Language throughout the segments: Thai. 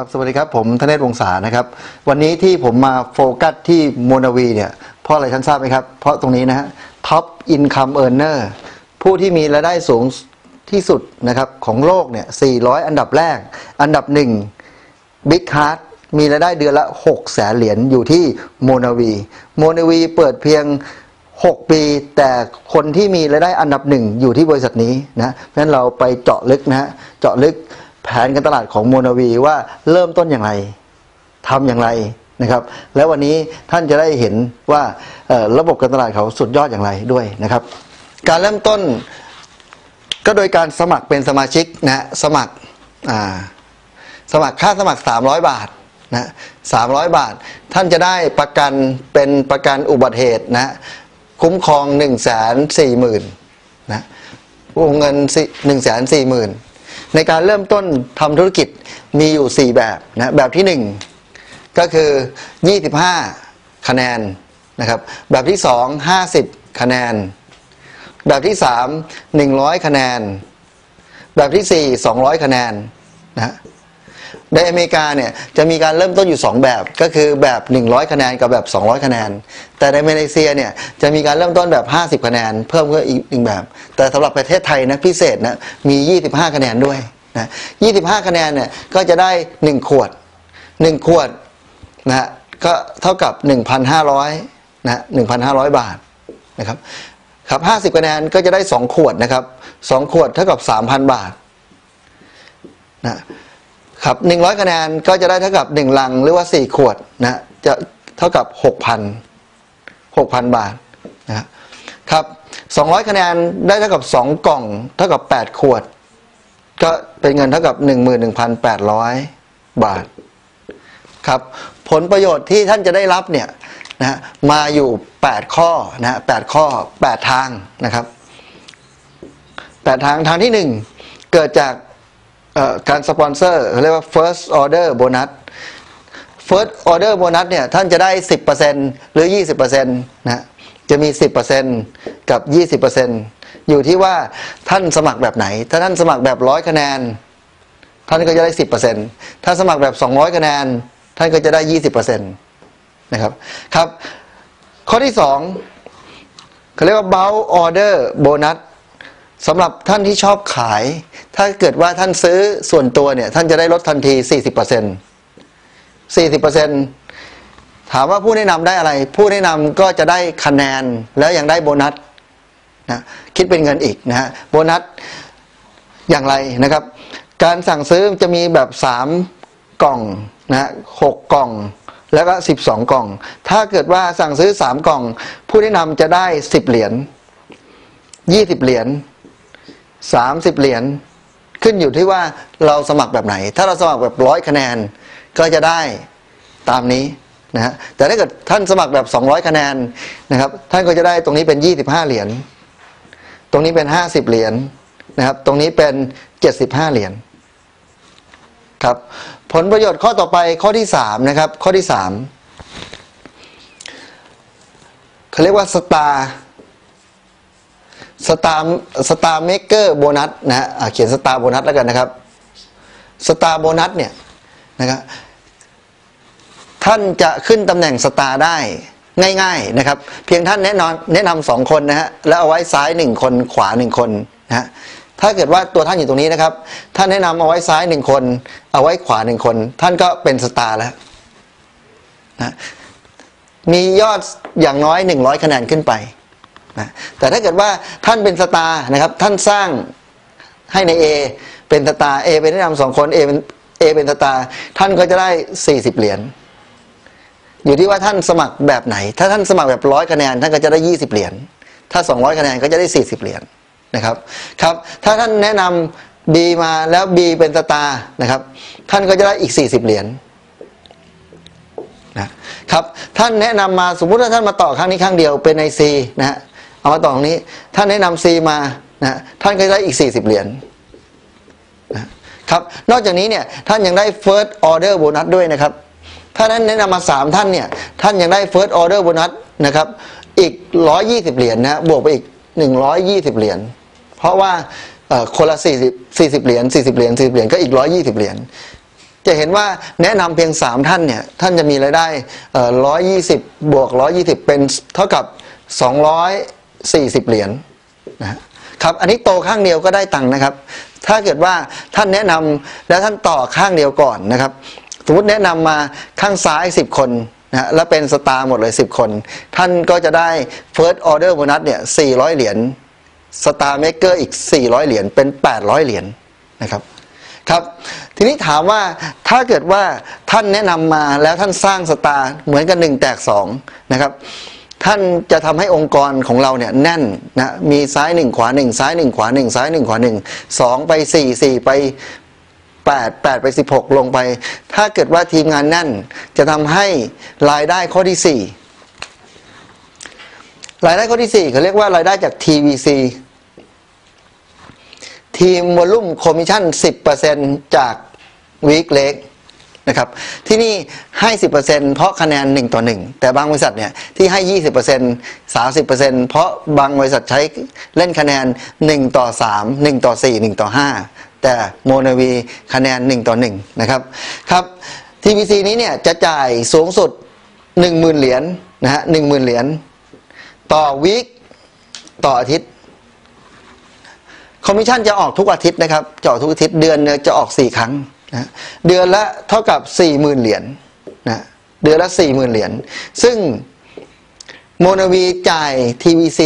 ครับสวัสดีครับผมธเนศวงศานะครับ วันนี้ที่ผมมาโฟกัสที่โมนาวีเนี่ยเพราะอะไรท่านทราบไหมครับ เพราะตรงนี้นะฮะท็อปอินคัมเออร์เนอร์ผู้ที่มีรายได้สูงที่สุดนะครับของโลกเนี่ย 400 อันดับแรก อันดับหนึ่งบิ๊กฮาร์ดมีรายได้เดือนละ 6 แสนเหรียญอยู่ที่โมนาวีโมนาวีเปิดเพียง 6 ปี แต่คนที่มีรายได้อันดับหนึ่งอยู่ที่บริษัทนี้นะเพราะฉะนั้นเราไปเจาะลึกนะฮะเจาะลึก แผนการตลาดของโมนาวีว่าเริ่มต้นอย่างไรทำอย่างไรนะครับ แล้ววันนี้ท่านจะได้เห็นว่าระบบการตลาดเขาสุดยอดอย่างไรด้วยนะครับ การเริ่มต้นก็โดยการสมัครเป็นสมาชิกนะสมัครสมัครค่าสมัคร 300 บาทนะ300บาท ท่านจะได้ประกันเป็นประกันอุบัติเหตุนะคุ้มครอง 1 4 0 0 0 0นะวงเงิน1 4 0 0 0 0 ในการเริ่มต้นทำธุรกิจมีอยู่ 4 แบบนะแบบที่ 1 ก็คือ 25 คะแนนนะครับแบบที่ 2 50 คะแนน แบบที่ 3 100 คะแนน แบบที่ 4 200 คะแนนนะ ในอเมริกาเนี่ยจะมีการเริ่มต้นอยู่ 2 แบบก็คือแบบ 100 คะแนนกับแบบ 200 คะแนน แต่ในมาเลเซียเนี่ยจะมีการเริ่มต้นแบบ 50 คะแนน เพิ่มขึ้นอีกหนึ่งแบบ แต่สำหรับประเทศไทยนะพิเศษนะมี 25 คะแนนด้วยนะ25 คะแนนเนี่ยก็จะได้ 1 ขวด 1 ขวดนะฮะก็เท่ากับ 1,500นะ1,500 บาทนะครับครับ 50 คะแนนก็จะได้ 2 ขวดนะครับ 2 ขวดเท่ากับ 3,000 บาทนะ ครับ100คะแนนก็จะได้เท่ากับ1ลังหรือว่า4ขวดนะจะเท่ากับ6,000 6,000บาทนะครับ200คะแนนได้เท่ากับ2กล่อง เท่ากับ8ขวด ก็เป็นเงินเท่ากับ11,800บาทครับผลประโยชน์ที่ท่านจะได้รับเนี่ยนะมาอยู่ 8 ข้อนะ8ข้อ 8 ทางนะครับ 8 ทางทางที่ 1 เกิดจาก การสปอนเซอร์เรียกว่า first order bonus first order bonus เนี่ยท่านจะได้ 10%หรือ 20%นะจะมี 10%กับ 20%อยู่ที่ว่าท่านสมัครแบบไหน ถ้าท่านสมัครแบบ100คะแนน ท่านก็จะได้ 10%ถ้าสมัครแบบ 200 คะแนน ท่านก็จะได้ 20%นะครับครับ ข้อที่2เขาเรียกว่า bulk order bonus สำหรับท่านที่ชอบขาย ถ้าเกิดว่าท่านซื้อส่วนตัวเนี่ย ท่านจะได้ลดทันที 40% 40%ถามว่าผู้แนะนำได้อะไร ผู้แนะนำก็จะได้คะแนนแล้วยังได้โบนัสนะคิดเป็นเงินอีกนะฮะโบนัสอย่างไรนะครับ การสั่งซื้อจะมีแบบ 3 กล่องนะฮะหกกล่องแล้วก็ 12 กล่อง ถ้าเกิดว่าสั่งซื้อ 3 กล่อง ผู้แนะนำจะได้ 10 เหรียญ20 เหรียญ 30 เหรียญขึ้นอยู่ที่ว่าเราสมัครแบบไหน ถ้าเราสมัครแบบร้อยคะแนนก็จะได้ตามนี้นะฮะแต่ถ้าเกิดท่านสมัครแบบ 200 คะแนนนะครับ ท่านก็จะได้ตรงนี้เป็น 25 เหรียญตรงนี้เป็น 50 เหรียญนะครับ ตรงนี้เป็น 75 เหรียญครับผลประโยชน์ข้อต่อไปข้อที่ 3 นะครับ ข้อที่3เขาเรียกว่าสตาร์ สตาร์สตาร์เมกเกอร์โบนัสนะฮะเขียนสตาร์โบนัสแล้วกันนะครับสตาร์โบนัสเนี่ยนะครับท่านจะขึ้นตำแหน่งสตาร์ได้ง่ายๆนะครับ เพียงท่านแนะนำแนะนำสองคนนะฮะแล้วเอาไว้ซ้ายหนึ่งคนขวาหนึ่งคนนะฮะถ้าเกิดว่าตัวท่านอยู่ตรงนี้นะครับ ท่านแนะนำเอาไว้ซ้ายหนึ่งคน เอาไว้ขวาหนึ่งคน ท่านก็เป็นสตาร์แล้วนะมียอดอย่างน้อยหนึ่งร้อยคะแนนขึ้นไป นะแต่ถ้าเกิดว่าท่านเป็นสตาร์นะครับ ท่านสร้างให้ใน A เป็นสตาร์ A เป็นแนะนำสองคน A เป็น A เป็นสตาร์ท่านก็จะได้สี่สิบเหรียญอยู่ที่ว่าท่านสมัครแบบไหน ถ้าท่านสมัครแบบร้อยคะแนนท่านก็จะได้ยี่สิบเหรียญถ้าสองร้อยคะแนนก็จะได้สี่สิบเหรียญนะครับครับ ถ้าท่านแนะนำ B มาแล้ว B เป็นสตาร์นะครับ ท่านก็จะได้อีกสี่สิบเหรียญนะครับท่านแนะนำมาสมมุติว่าท่านมาต่อครั้งนี้ครั้งเดียวเป็นใน C นะฮะ เอามาต่อตรงนี้ ท่านแนะนำ C มานะท่านก็ได้อีก 40 เหรียญนะครับนอกจากนี้เนี่ยท่านยังได้ first order bonus ด้วยนะครับ ถ้านั้นแนะนำมา 3 ท่านเนี่ยท่านยังได้ first order bonus นะครับอีก 120 เหรียญนะบวกไปอีก 120 เหรียญเพราะว่าคนละ 40 40 เหรียญ40 เหรียญ40 เหรียญก็อีก 120 เหรียญจะเห็นว่าแนะนำเพียง 3 ท่านเนี่ยท่านจะมีรายได้เอ่อ120 บวก 120 เป็นเท่ากับ 40 เหรียญนะครับอันนี้โตข้างเดียวก็ได้ตังค์นะครับ ถ้าเกิดว่าท่านแนะนำแล้วท่านต่อข้างเดียวก่อนนะครับ สมมติแนะนำมาข้างซ้าย 10 คนนะฮะแล้วเป็นสตาร์หมดเลย 10 คน ท่านก็จะได้ First Order Bonus เนี่ย400 เหรียญสตาร์เมเกอร์อีก 400 เหรียญเป็น 800 เหรียญนะครับครับ ทีนี้ถามว่าถ้าเกิดว่าท่านแนะนำมาแล้วท่านสร้างสตาร์เหมือนกัน 1 แตก2นะครับ ท่านจะทำให้องค์กรของเราเนี่ยแน่นนะมีซ้ายหนึ่งขวาหนึ่งซ้ายหนึ่งขวาหนึ่งซ้ายหนึ่งขวาหนึ่งสองไปสี่สี่ไปแปดแปดไปสิบหกลงไป ถ้าเกิดว่าทีมงานแน่น จะทำให้รายได้ข้อที่สี่รายได้ข้อที่สี่เขาเรียกว่ารายได้จาก TVC ทีมวอลุ่มคอมมิชชั่น10%จากวีคเล็ก นะครับที่นี่ให้ 10%เพราะคะแนน 1 ต่อ 1 แต่บางบริษัทเนี่ยที่ให้ 20% 30%เพราะบางบริษัทใช้เล่นคะแนน 1 ต่อ 3 1 ต่อ 4 1 ต่อ 5 แต่โมนาวีคะแนน 1 ต่อ 1 นะครับครับ TVC นี้เนี่ยจะจ่ายสูงสุด 10,000 เหรียญนะฮะ10,000 เหรียญต่อวีคต่ออาทิตย์คอมมิชชั่นจะออกทุกอาทิตย์นะครับจะออกทุกอาทิตย์เดือนเนี่ยจะออก 4 ครั้ง นะเดือนละเท่ากับ 40,000 เหรียญนะเดือนละ 40,000 เหรียญซึ่งโมนาวีจ่าย TVC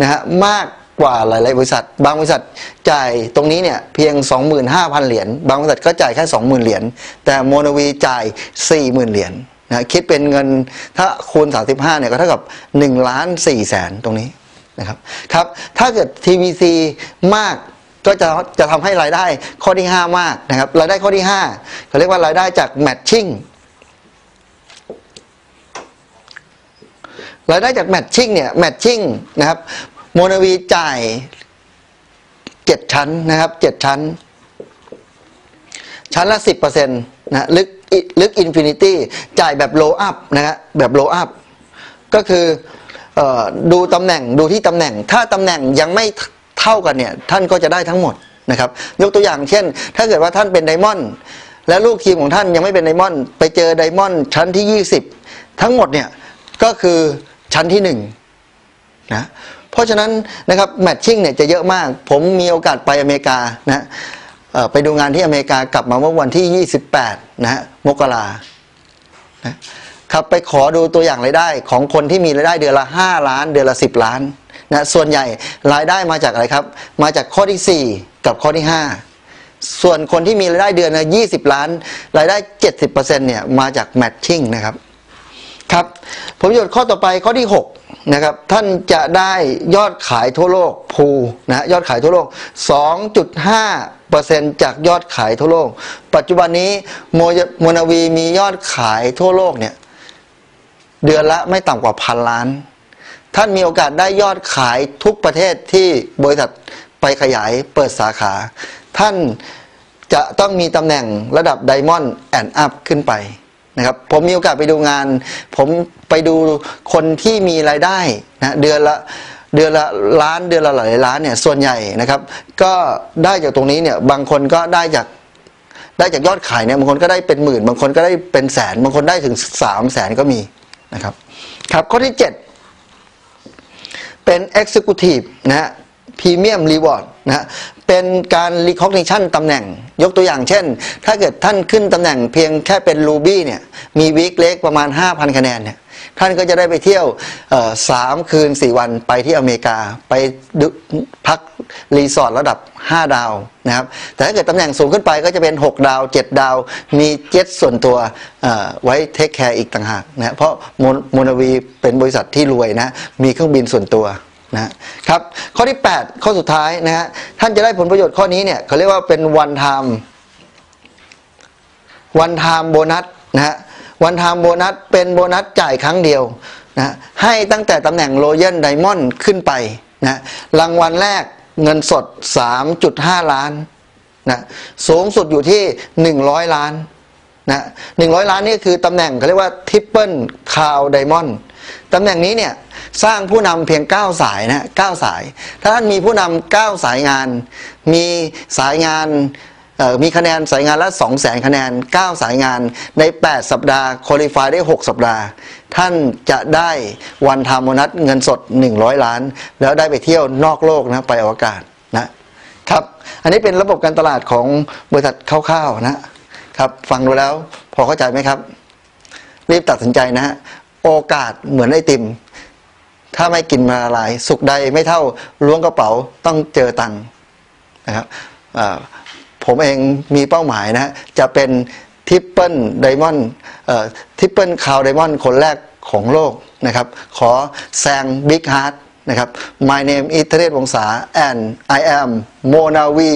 นะฮะมากกว่าหลายๆบริษัท บางบริษัทจ่ายตรงนี้เนี่ยเพียง 25,000 เหรียญบางบริษัทก็จ่ายแค่ 20,000 เหรียญแต่โมนาวีจ่าย 40,000 เหรียญนะคิดเป็นเงินถ้าคูณ 35เนี่ยก็เท่ากับ1ล้าน4แสนตรงนี้นะครับครับถ้าเกิด TVC มาก ก็จะจะทำให้รายได้ข้อที่ 5 มากนะครับรายได้ข้อที่5เขาเรียกว่ารายได้จากแมทชิ่งรายได้จากแมทชิ่งเนี่ยแมทชิ่งนะครับโมนาวีจ่ายเจ็ดชั้นนะครับเจ็ดชั้น ชั้นละสิบเปอร์เซ็นต์นะลึกลึกอินฟินิตี้จ่ายแบบโลอัพนะฮะแบบโลอัพก็คือดูตำแหน่งดูที่ตำแหน่ง ถ้าตำแหน่งยังไม่ เท่ากันเนี่ยท่านก็จะได้ทั้งหมดนะครับ ยกตัวอย่างเช่น ถ้าเกิดว่าท่านเป็นไดมอนด์และลูกทีมของท่านยังไม่เป็นไดมอนด์ไปเจอไดมอนด์ชั้นที่ 20 ทั้งหมดเนี่ยก็คือชั้นที่1นะเพราะฉะนั้นนะครับแมทชิ่งเนี่ยจะเยอะมาก ผมมีโอกาสไปอเมริกานะไปดูงานที่อเมริกากลับมาเมื่อวันที่ 28 นะฮะมกรานะครับไปขอดูตัวอย่างรายได้ของคนที่มีรายได้เดือนละ 5 ล้าน เดือนละ 10 ล้าน นะส่วนใหญ่รายได้มาจากอะไรครับ มาจากข้อที่ 4 กับข้อที่ 5 ส่วนคนที่มีรายได้เดือนละ20ล้าน รายได้ 70%เนี่ยมาจากแมทชิ่งนะครับครับผลประโยชน์ข้อต่อไปข้อที่6นะครับท่านจะได้ยอดขายทั่วโลกพูนะยอดขายทั่วโลก 2.5%จากยอดขายทั่วโลก ปัจจุบันนี้โมโมนาวีมียอดขายทั่วโลกเนี่ยเดือนละไม่ต่ำกว่าพันล้าน ท่านมีโอกาสได้ยอดขายทุกประเทศที่บริษัทไปขยายเปิดสาขา ท่านจะต้องมีตำแหน่งระดับไดมอนด์แอนด์อัพขึ้นไปนะครับผมมีโอกาสไปดูงาน ผมไปดูคนที่มีรายได้นะเดือนละเดือนละล้านเดือนละหลายล้านเนี่ยส่วนใหญ่นะครับ ก็ได้จากตรงนี้เนี่ยบางคนก็ได้จากได้จากยอดขายเนี่ยบางคนก็ได้เป็นหมื่น บางคนก็ได้เป็นแสน บางคนได้ถึงสามแสนก็มีนะครับ ครับข้อที่ 7 เป็น Executive นะฮะ Premium Reward นะฮะเป็นการ Recognition ตำแหน่ง ยกตัวอย่างเช่น ถ้าเกิดท่านขึ้นตำแหน่งเพียงแค่เป็น Ruby เนี่ย มีวีคเล็กประมาณ 5,000 คะแนนเนี่ย ท่านก็จะได้ไปเที่ยวสามคืน 4 วันไปที่อเมริกา ไปพักรีสอร์ทระดับ 5 ดาวนะครับ แต่ถ้าเกิดตำแหน่งสูงขึ้นไปก็จะเป็น 6 ดาว 7 ดาว มีเจ็ตส่วนตัวไว้เทคแคร์อีกต่างหากนะเพราะโมนาวีเป็นบริษัทที่รวยนะ มีเครื่องบินส่วนตัวนะครับ ข้อที่ 8 ข้อสุดท้ายนะฮะท่านจะได้ผลประโยชน์ข้อนี้เนี่ยเขาเรียกว่าเป็นวันไทม์วันไทม์โบนัสนะฮะ วันไทม์โบนัสเป็นโบนัสจ่ายครั้งเดียวนะให้ตั้งแต่ตำแหน่งโรเยนไดมอนด์ขึ้นไปนะรางวัลแรกเงินสด 3.5 ล้านนะสูงสุดอยู่ที่ 100 ล้านนะ100ล้านนี่คือตำแหน่งเขาเรียกว่าทิปเปิลคาวไดมอนด์ตำแหน่งนี้เนี่ยสร้างผู้นำเพียง 9 สายนะ9สาย ถ้าท่านมีผู้นำ9สายงาน มีสายงาน มีคะแนนสายงานละ 2 0 0 0 0คะแนน 9 สายงานใน 8 สัปดาห์คุริฟายได้ 6 สัปดาห์ ท่านจะได้วันทามนัสเงินสด 100 ล้าน แล้วได้ไปเที่ยวนอกโลกนะไปอวกาศนะครับ อันนี้เป็นระบบการตลาดของบริษัทคร่าวๆนะครับ ฟังดูแล้วพอเข้าใจไหมครับ รีบตัดสินใจนะฮะโอกาสเหมือนไอติม ถ้าไม่กินมาลาย สุขใดไม่เท่าล้วงกระเป๋าต้องเจอตังค์นะครับ ผมเองมีเป้าหมายนะจะเป็นทิปเปิลไดมอนด์ทิปเปิลคาวไดมอนด์คนแรกของโลกนะครับ ขอแซงบิ๊กฮาร์ดนะครับ My name is เทเรศวงศา and I am Monavi